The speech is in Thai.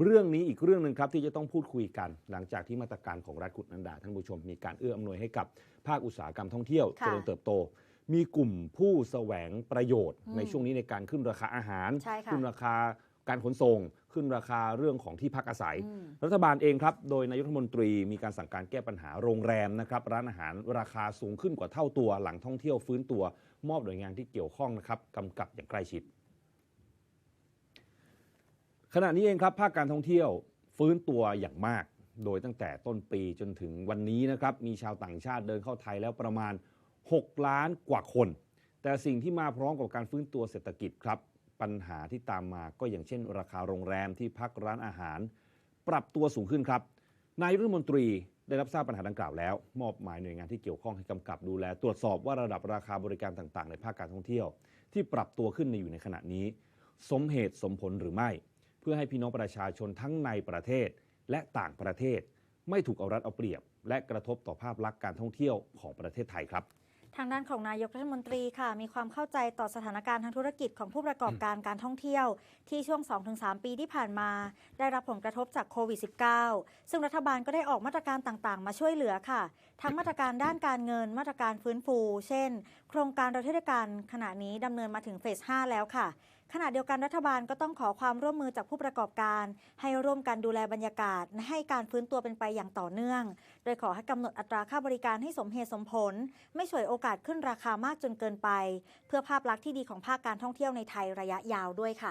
เรื่องนี้อีกเรื่องหนึ่งครับที่จะต้องพูดคุยกัน หลังจากที่มาตรการของรัฐกุดนันดาท่านผู้ชมมีการเอื้ออำนวยให้กับภาคอุตสาหกรรมท่องเที่ยวค่ะเจริญเติบโต มีกลุ่มผู้แสวงประโยชน์อืมในช่วงนี้ในการขึ้นราคาอาหารใช่ค่ะขึ้นราคาการขนส่ง ขึ้นราคาเรื่องของที่พักอาศัยอืมรัฐบาลเองครับโดยนายกรัฐมนตรีมีการสั่งการแก้ปัญหาโรงแรมนะครับร้านอาหารราคาสูงขึ้นกว่าเท่าตัว หลังท่องเที่ยวฟื้นตัวมอบหน่วยงานที่เกี่ยวข้องนะครับกำกับอย่างใกล้ชิด ขณะนี้เองครับภาคการท่องเที่ยวฟื้นตัวอย่างมาก โดยตั้งแต่ต้นปีจนถึงวันนี้นะครับมีชาวต่างชาติเดินเข้าไทยแล้วประมาณ 6 ล้านกว่าคน แต่สิ่งที่มาพร้อมกับการฟื้นตัวเศรษฐกิจครับ ปัญหาที่ตามมาก็อย่างเช่น ราคาโรงแรมที่พักร้านอาหาร ปรับตัวสูงขึ้นครับนายรัฐมนตรีได้รับทราบปัญหาดังกล่าวแล้ว มอบหมายหน่วยงานที่เกี่ยวข้องให้กำกับดูแล ตรวจสอบว่าระดับราคาบริการต่างๆ ในภาคการท่องเที่ยว ที่ปรับตัวขึ้นในอยู่ในขณะนี้ สมเหตุสมผลหรือไม่ เพื่อให้พี่น้องประชาชนทั้งในประเทศและต่างประเทศ ไม่ถูกเอารัดเอาเปรียบ และกระทบต่อภาพลักษณ์การท่องเที่ยวของประเทศไทยครับทางด้านของนายกรัฐมนตรีค่ะ มีความเข้าใจต่อสถานการณ์ทางธุรกิจของผู้ประกอบการการท่องเที่ยว ที่ช่วง 2-3 ปีที่ผ่านมา ได้รับผลกระทบจากโควิด -19 ซึ่งรัฐบาลก็ได้ออกมาตรการต่างๆ มาช่วยเหลือค่ะ ทั้งมาตรการด้านการเงินมาตรการฟื้นฟู เช่น โครงการเราเทศกาลขณะนี้ดำเนินมาถึงเฟส 5 แล้วค่ะ ขณะเดียวกันรัฐบาลก็ต้องขอความร่วมมือจากผู้ประกอบการ ให้ร่วมกันดูแลบรรยากาศ ให้การฟื้นตัวเป็นไปอย่างต่อเนื่อง โดยขอให้กำหนดอัตราค่าบริการให้สมเหตุสมผล ไม่ฉวยโอกาสขึ้นราคามากจนเกินไป เพื่อภาพลักษณ์ที่ดีของภาคการท่องเที่ยวในไทยระยะยาวด้วยค่ะ